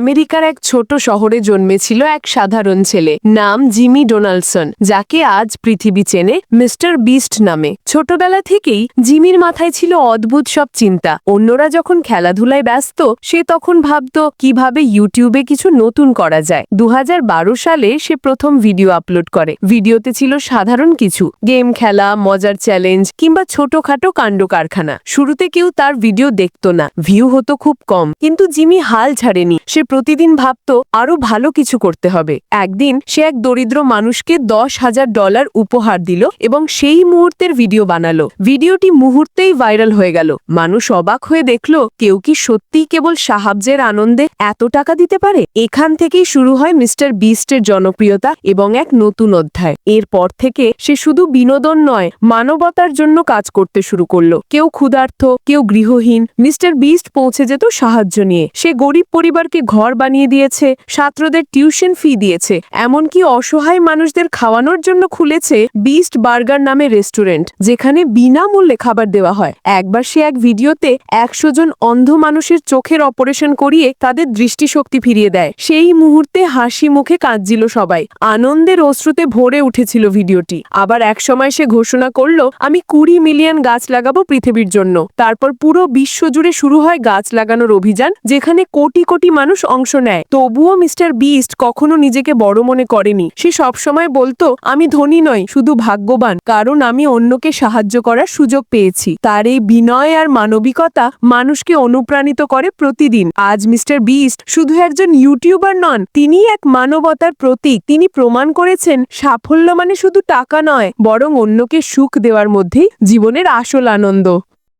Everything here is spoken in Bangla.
আমেরিকার এক ছোট শহরে জন্মেছিল এক সাধারণ ছেলে নাম জিমি ডোনাল্ডসন যাকে আজ পৃথিবী চেনে মিস্টার বিস্ট নামে। ছোটবেলা থেকেই জিমির মাথায় ছিল অদ্ভুত সব চিন্তা। অন্যরা যখন খেলাধুলায় ব্যস্ত, সে তখন ভাবত, কীভাবে ইউটিউবে কিছু নতুন করা যায়। দু হাজার বারো সালে সে প্রথম ভিডিও আপলোড করে। ভিডিওতে ছিল সাধারণ কিছু। গেম খেলা, মজার চ্যালেঞ্জ কিংবা ছোটখাটো কাণ্ড কারখানা শুরুতে কেউ তার ভিডিও দেখতো না। ভিউ হতো খুব কম। কিন্তু জিমি হাল ছাড়েনি। সে প্রতিদিন ভাবতো আরও ভালো কিছু করতে হবে। একদিন সে এক দরিদ্র মানুষকে দশ হাজার ডলার উপহার দিল এবং সেই মুহূর্তের ভিডিও বানালো। ভিডিওটি মুহূর্তেই ভাইরাল হয়ে গেল। মানুষ অবাক হয়ে দেখল, কেউ কি সত্যিই কেবল সাহায্যের আনন্দে এত টাকা দিতে পারে? এখান থেকেই শুরু হয় মিস্টার বিস্টের জনপ্রিয়তা এবং এক নতুন অধ্যায়। এরপর থেকে সে শুধু বিনোদন নয়, মানবতার জন্য কাজ করতে শুরু করল। কেউ ক্ষুধার্থ কেউ গৃহহীন, মিস্টার বিস্ট পৌঁছে যেত সাহায্য নিয়ে। সে গরিব পরিবারকে ঘর বানিয়ে দিয়েছে, ছাত্রদের টিউশন ফি দিয়েছে, এমনকি অসহায় মানুষদের খাওয়ানোর জন্য খুলেছে বিস্ট বার্গার নামে রেস্টুরেন্ট, যেখানে বিনামূল্যে খাবার দেওয়া হয়। একবার সে এক ভিডিওতে একশো জন অন্ধ মানুষের চোখের অপারেশন করিয়ে তাদের দৃষ্টিশক্তি ফিরিয়ে দেয়। সেই মুহূর্তে হাসি মুখে কাঁদছিল সবাই। আনন্দের অশ্রুতে ভরে উঠেছিল ভিডিওটি। আবার একসময় সে ঘোষণা করল, আমি কুড়ি মিলিয়ন গাছ লাগাবো পৃথিবীর জন্য। তারপর পুরো বিশ্ব জুড়ে শুরু হয় গাছ লাগানোর অভিযান, যেখানে কোটি কোটি মানুষ অংশ নেয়। তবুও মিস্টার বিস্ট কখনো নিজেকে বড় মনে করেনি। সে সবসময় বলতো, আমি ধনী নই, শুধু ভাগ্যবান। কারণ আমি অন্যকে সাহায্য করার সুযোগ পেয়েছি। তার এই বিনয় আর মানবিকতা মানুষকে অনুপ্রাণিত করে প্রতিদিন। আজ মিস্টার বিস্ট শুধু একজন ইউটিউবার নন তিনি এক মানবতার প্রতীক। তিনি প্রমাণ করেছেন, সাফল্য মানে শুধু টাকা নয়, বরং অন্যকে সুখ দেওয়ার মধ্যেই জীবনের আসল আনন্দ।